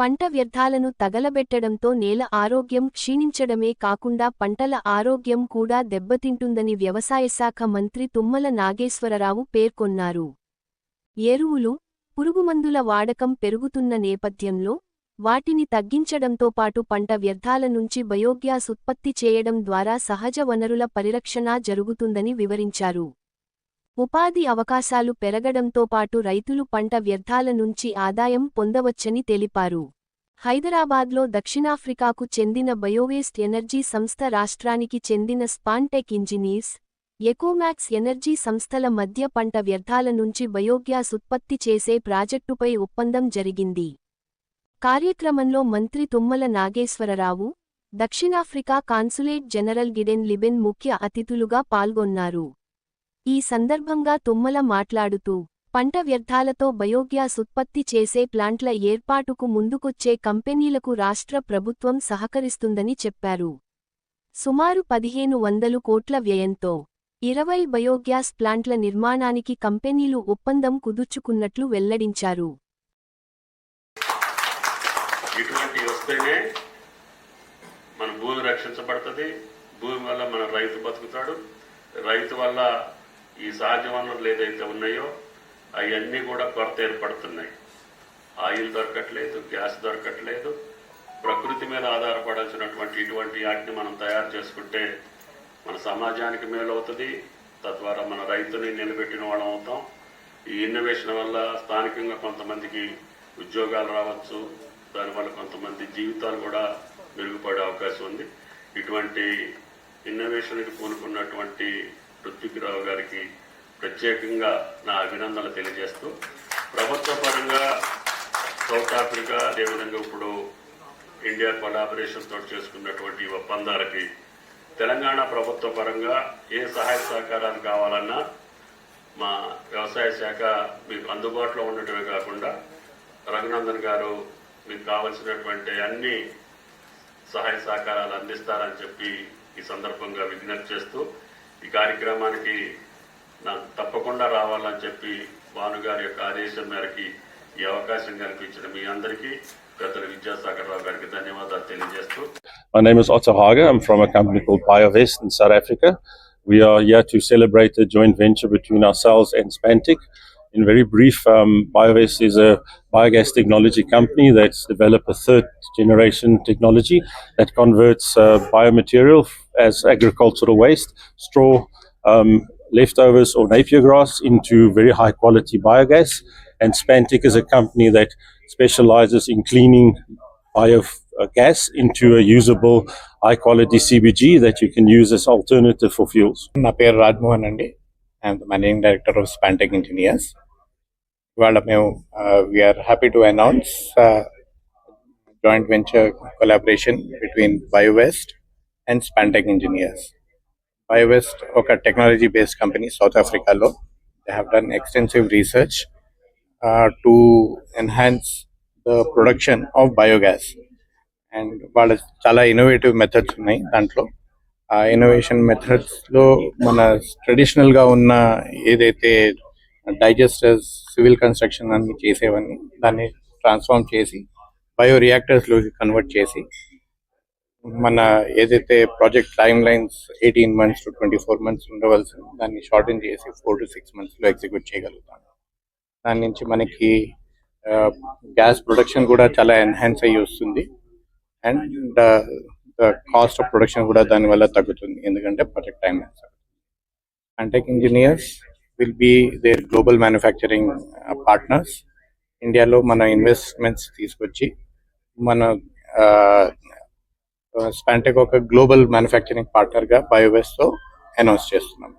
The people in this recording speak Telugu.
పంట వ్యర్థాలను తగలబెట్టడంతో నేల ఆరోగ్యం క్షీణించడమే కాకుండా పంటల ఆరోగ్యం కూడా దెబ్బతింటుందని వ్యవసాయశాఖ మంత్రి తుమ్మల నాగేశ్వరరావు పేర్కొన్నారు. ఎరువులు పురుగుమందుల వాడకం పెరుగుతున్న నేపథ్యంలో వాటిని తగ్గించడంతో పాటు పంట వ్యర్థాల నుంచి బయోగ్యాస్ ఉత్పత్తి చేయడం ద్వారా సహజ వనరుల పరిరక్షణ జరుగుతుందని వివరించారు. ఉపాధి అవకాశాలు పెరగడంతో పాటు రైతులు పంట వ్యర్థాల నుంచి ఆదాయం పొందవచ్చని తెలిపారు. హైదరాబాద్లో దక్షిణాఫ్రికాకు చెందిన బయోవేస్ట్ ఎనర్జీ సంస్థ రాష్ట్రానికి చెందిన స్పాన్టెక్ ఇంజనీర్స్ ఎకోమాక్స్ ఎనర్జీ సంస్థల మధ్య పంట వ్యర్థాల నుంచి బయోగ్యాస్ ఉత్పత్తి చేసే ప్రాజెక్టుపై ఒప్పందం జరిగింది. కార్యక్రమంలో మంత్రి తుమ్మల నాగేశ్వరరావు దక్షిణాఫ్రికా కాన్సులేట్ జనరల్ గిడెన్ లిబెన్ ముఖ్య అతిథులుగా పాల్గొన్నారు. ఈ సందర్భంగా తుమ్మల మాట్లాడుతూ పంట వ్యర్థాలతో బయోగ్యాస్ ఉత్పత్తి చేసే ప్లాంట్ల ఏర్పాటుకు ముందుకొచ్చే కంపెనీలకు రాష్ట్ర ప్రభుత్వం సహకరిస్తుందని చెప్పారు. సుమారు పదిహేను వందలు కోట్ల వ్యయంతో ఇరవై బయోగ్యాస్ ప్లాంట్ల నిర్మాణానికి కంపెనీలు ఒప్పందం కుదుర్చుకున్నట్లు వెల్లడించారు. ఇటువంటి వస్తేనే మన భూమి రక్షించబడుతుంది. భూమి వల్ల మన రైతు బతుకుతాడు. రైతు వల్ల ఈ సహజ వనరులు ఏదైతే ఉన్నాయో అవన్నీ కూడా కొరత ఏర్పడుతున్నాయి. ఆయిల్ దొరకట్లేదు గ్యాస్ దొరకట్లేదు. ప్రకృతి మీద ఆధారపడాల్సినటువంటి ఇటువంటి వాటిని మనం తయారు చేసుకుంటే మన సమాజానికి మేలు అవుతుంది తద్వారా మన రైతుని నిలబెట్టిన వాళ్ళం అవుతాం. ఈ ఇన్నోవేషన్ వల్ల స్థానికంగా కొంతమందికి ఉద్యోగాలు రావచ్చు. దానివల్ల కొంతమంది జీవితాలు కూడా మెరుగుపడే అవకాశం ఉంది. ఇటువంటి ఇన్నోవేషన్కి పూనుకున్నటువంటి పృథ్వీరావు గారికి ప్రత్యేకంగా నా అభినందనలు తెలియజేస్తూ ప్రభుత్వ పరంగా సౌత్ ఆఫ్రికా అదేవిధంగా ఇప్పుడు ఇండియా కొలాబరేషన్ తోటి చేసుకున్నటువంటి ఒప్పందాలకి తెలంగాణ ప్రభుత్వ పరంగా ఏ సహాయ సహకారాలు కావాలన్నా మా వ్యవసాయ శాఖ మీకు అందుబాటులో ఉండటమే కాకుండా రఘునందన్ గారు మీకు కావలసినటువంటి అన్ని సహాయ సహకారాలు అందిస్తారని చెప్పి ఈ సందర్భంగా విజ్ఞప్తి చేస్తూ ఈ కార్యక్రమానికి నాకు తప్పకుండా రావాలని చెప్పి భానుగారి యొక్క ఆదేశం మేరకి ఈ అవకాశం కల్పించిన మీ అందరికీ పెద్దలు విద్యాసాగర్ రావు గారికి ధన్యవాదాలు తెలియజేస్తూ My name is Otto Hager. I'm from a company called BioVest in South Africa. We are here to celebrate a joint venture between ourselves and Spantic. In very brief, um, BioVest is a biogas technology company that's developed a third generation technology that converts uh, biomaterial as agricultural waste, straw, um, leftovers, or napier grass into very high quality biogas. And Spantic is a company that specializes in cleaning biogas into a usable high quality CBG that you can use as alternative for fuels. నా పేరు రాజ్మోహన్ అండి I'm the managing director of Spantech engineers ఇవాళ మేము we're happy to announce joint venture collaboration between Biowest and Spantech engineers Biowest ఒక టెక్నాలజీ బేస్డ్ కంపెనీ సౌత్ ఆఫ్రికాలో they have done extensive research to enhance the production of biogas and వాళ్ళ చాలా ఇన్నోవేటివ్ మెథడ్స్ ఉన్నాయి దాంట్లో ఆ ఇన్నోవేషన్ మెథడ్స్లో మన ట్రెడిషనల్గా ఉన్న ఏదైతే డైజెస్టర్స్ సివిల్ కన్స్ట్రక్షన్ అన్ని చేసేవన్నీ దాన్ని ట్రాన్స్ఫార్మ్ చేసి బయో రియాక్టర్స్ కన్వర్ట్ చేసి మన ఏదైతే project timelines eighteen months to twenty four months ఉండవలసి దాన్ని షార్టెన్ చేసి ఫోర్ టు సిక్స్ మంత్స్లో ఎగ్జిక్యూట్ చేయగలుగుతాం. దాని నుంచి మనకి గ్యాస్ ప్రొడక్షన్ కూడా చాలా ఎన్హాన్స్ అయ్యి వస్తుంది. అండ్ కాస్ట్ ఆఫ్ ప్రొడక్షన్ కూడా దానివల్ల తగ్గుతుంది. ఎందుకంటే project time Antech engineers will be there global manufacturing partners ఇండియాలో మన ఇన్వెస్ట్మెంట్స్ తీసుకొచ్చి మన స్పాంటెక్ ఒక గ్లోబల్ మ్యానుఫ్యాక్చరింగ్ పార్ట్నర్గా బయోవేస్తో అనౌన్స్ చేస్తున్నాం